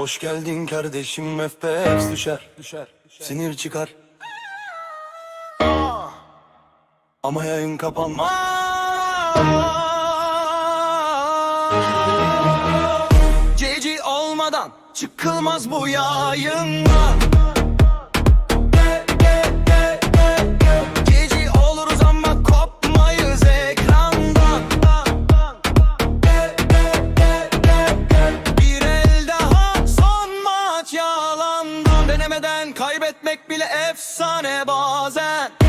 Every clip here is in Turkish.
Hoş geldin kardeşim FPS düşer düşer Sinir çıkar. Ama yayın kapanmaz. CC olmadan çıkılmaz bu yayından kaybetmek bile efsane bazen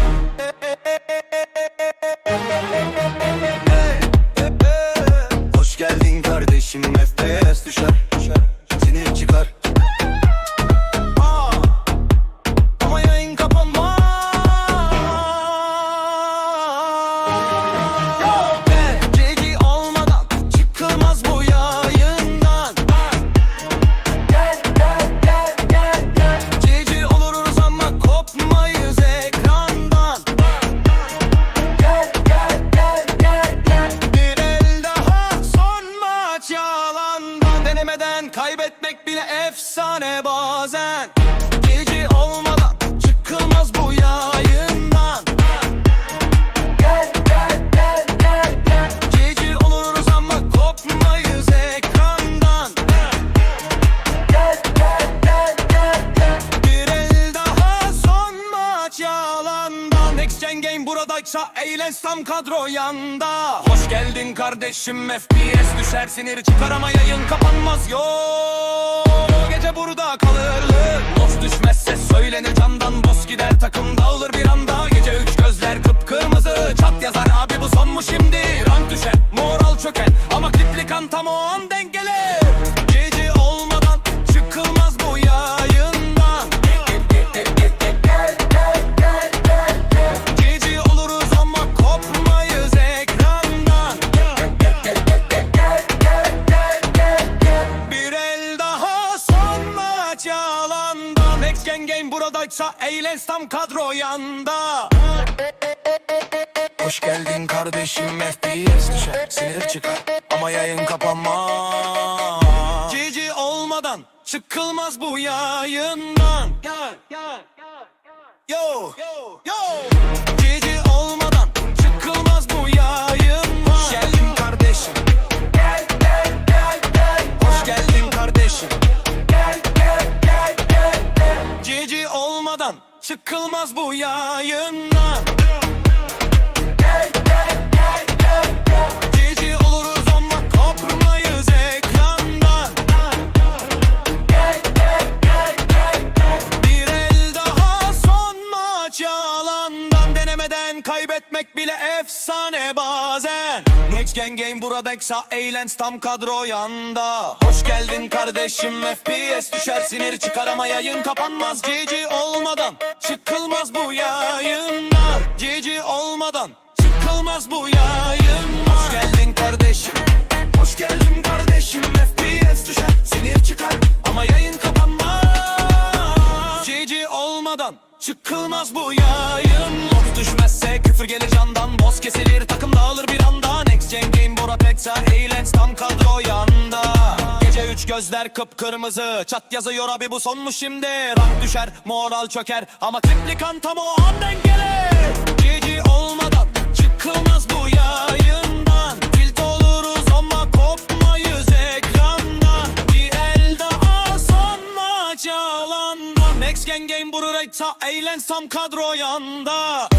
efsane bazen. Gece olmadan çıkılmaz bu yayından. Gece oluruz ama kopmayız ekrandan. Bir el daha son maç yalandan. Next Gen Game buradaysa eğlen tam kadro yanda. Hoş geldin kardeşim FPS düşer sinir çıkar ama yayın kapanmaz yo Gece burada kalırlı. Boss düşmezse söylenir candan Boss gider takım dağılır bir anda. Gece üç gözler kıpkırmızı Çat yazar abi bu son mu şimdi? Rank düşer moral çöker Ama klipli kan tam o an denk buradaysa eğlen tam kadro yanda. Hoş geldin kardeşim FPS düşer Sinir çıkar ama yayın kapanmaz. Cici olmadan çıkılmaz bu yayından. Yo Yo. Cici olmadan maç yalandan Denemeden kaybetmek bile efsane bazen. Next Gen Game buradaysa eğlence tam kadro yanda. Hoş geldin kardeşim FPS düşer sinir çıkar ama yayın kapanmaz. GG olmadan çıkılmaz bu yayından GG olmadan çıkılmaz bu yayın Hoş geldin kardeşim. Hoş geldin kardeşim. FPS düşer sinir çıkar ama yayın kapanmaz. GG olmadan çıkılmaz bu yayın Boss düşmezse küfür gelir candan. Boss kesilir takım dağılır bir anda. Next Gen Game Bora Teksa Eğlence tam Gece üç gözler kıpkırmızı. Çat yazıyor abi bu son mu şimdi. Rank düşer moral çöker. Ama klipli kan tam o an dengeler GG olmadan çıkılmaz bu yayından. Tilt oluruz ama kopmayız ekrandan. Bir el daha Next Gen Game buradaysa eğlen tam kadro yanda